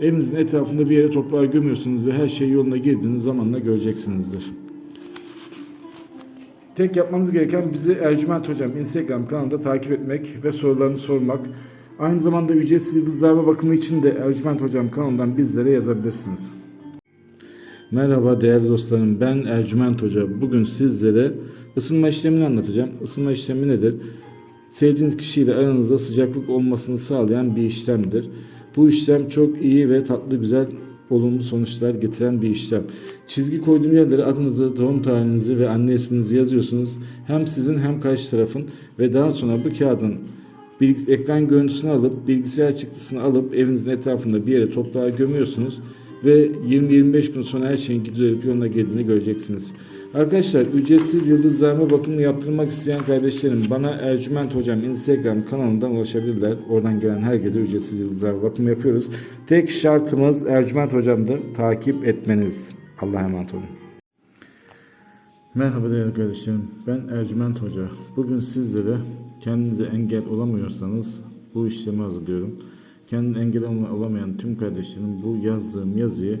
evinizin etrafında bir yere toprağa gömüyorsunuz ve her şey yoluna girdiğiniz zamanla göreceksinizdir. Tek yapmanız gereken bizi Ercüment Hocam Instagram kanalında takip etmek ve sorularını sormak. Aynı zamanda ücretsiz yıldızlarma bakımı için de Ercüment Hocam kanalından bizlere yazabilirsiniz. Merhaba değerli dostlarım ben Ercüment Hoca. Bugün sizlere ısınma işlemini anlatacağım. Isınma işlemi nedir? Sevdiğiniz kişiyle aranızda sıcaklık olmasını sağlayan bir işlemdir. Bu işlem çok iyi ve tatlı güzel olumlu sonuçlar getiren bir işlem. Çizgi koyduğum yerlere adınızı, doğum tarihinizi ve anne isminizi yazıyorsunuz. Hem sizin hem karşı tarafın ve daha sonra bu kağıdın bilgi- ekran görüntüsünü alıp bilgisayar çıktısını alıp evinizin etrafında bir yere toprağa gömüyorsunuz ve 20-25 gün sonra her şeyin düzelip yoluna girdiğini göreceksiniz. Arkadaşlar ücretsiz yıldızlarma bakımını yaptırmak isteyen kardeşlerim bana Ercüment Hocam Instagram kanalından ulaşabilirler. Oradan gelen herkese ücretsiz yıldızlarma bakımı yapıyoruz. Tek şartımız Ercüment Hocam'dır. Takip etmeniz. Allah'a emanet olun. Merhaba değerli kardeşlerim. Ben Ercüment Hoca. Bugün sizlere kendinize engel olamıyorsanız bu işlemi hazırlıyorum. Kendine engel olamayan tüm kardeşlerim bu yazdığım yazıyı